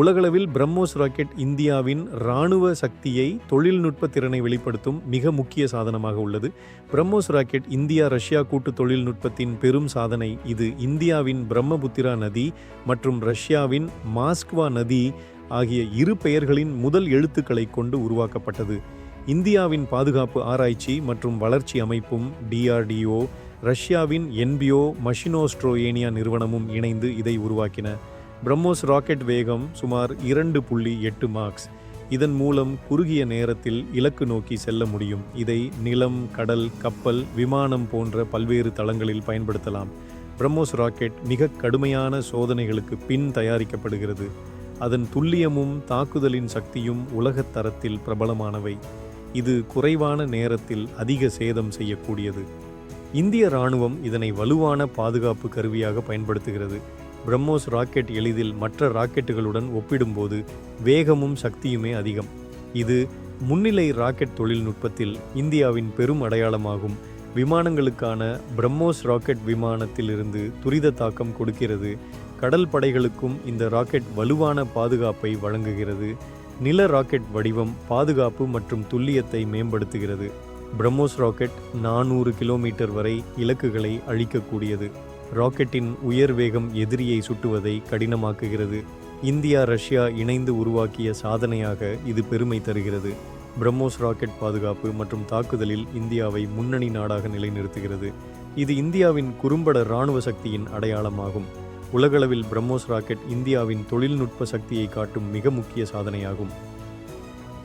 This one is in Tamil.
உலகளவில் பிரம்மோஸ் ராக்கெட் இந்தியாவின் இராணுவ சக்தியை தொழில்நுட்ப திறனை வெளிப்படுத்தும் மிக முக்கிய சாதனமாக உள்ளது. பிரம்மோஸ் ராக்கெட் இந்தியா ரஷ்யா கூட்டு தொழில்நுட்பத்தின் பெரும் சாதனை இது. இந்தியாவின் பிரம்மபுத்திரா நதி மற்றும் ரஷ்யாவின் மாஸ்க்வா நதி ஆகிய இரு பெயர்களின் முதல் எழுத்துக்களை கொண்டு உருவாக்கப்பட்டது. இந்தியாவின் பாதுகாப்பு ஆராய்ச்சி மற்றும் வளர்ச்சி அமைப்பும் டிஆர்டிஓ ரஷ்யாவின் என்பிஓ மஷினோஸ்ட்ரோயேனியா நிறுவனமும் இணைந்து இதை உருவாக்கின. பிரம்மோஸ் ராக்கெட் வேகம் சுமார் இரண்டு புள்ளி எட்டு மார்க்ஸ் இதன் மூலம் குறுகிய நேரத்தில் இலக்கு நோக்கி செல்ல முடியும். இதை நிலம் கடல் கப்பல் விமானம் போன்ற பல்வேறு தளங்களில் பயன்படுத்தலாம். பிரம்மோஸ் ராக்கெட் மிக கடுமையான சோதனைகளுக்கு பின் தயாரிக்கப்படுகிறது. அதன் துல்லியமும் தாக்குதலின் சக்தியும் உலகத் தரத்தில் பிரபலமானவை. இது குறைவான நேரத்தில் அதிக சேதம் செய்யக்கூடியது. இந்திய ராணுவம் இதனை வலுவான பாதுகாப்பு கருவியாக பயன்படுத்துகிறது. பிரம்மோஸ் ராக்கெட் எளிதில் மற்ற ராக்கெட்டுகளுடன் ஒப்பிடும்போது வேகமும் சக்தியுமே அதிகம். இது முன்னிலை ராக்கெட் தொழில்நுட்பத்தில் இந்தியாவின் பெரும் அடையாளமாகும். விமானங்களுக்கான பிரம்மோஸ் ராக்கெட் விமானத்திலிருந்து துரித தாக்கம் கொடுக்கிறது. கடல் படைகளுக்கும் இந்த ராக்கெட் வலுவான பாதுகாப்பை வழங்குகிறது. நில ராக்கெட் வடிவம் பாதுகாப்பு மற்றும் துல்லியத்தை மேம்படுத்துகிறது. பிரம்மோஸ் ராக்கெட் நானூறு கிலோமீட்டர் வரை இலக்குகளை அழிக்கக்கூடியது. ராக்கெட்டின் உயர் வேகம் எதிரியை சுட்டுவதை கடினமாக்குகிறது. இந்தியா ரஷ்யா இணைந்து உருவாக்கிய சாதனையாக இது பெருமை தருகிறது. பிரம்மோஸ் ராக்கெட் பாதுகாப்பு மற்றும் தாக்குதலில் இந்தியாவை முன்னணி நாடாக நிலைநிறுத்துகிறது. இது இந்தியாவின் குறும்பட இராணுவ சக்தியின் அடையாளமாகும். உலகளவில் பிரம்மோஸ் ராக்கெட் இந்தியாவின் தொழில்நுட்ப சக்தியை காட்டும் மிக முக்கிய சாதனையாகும்.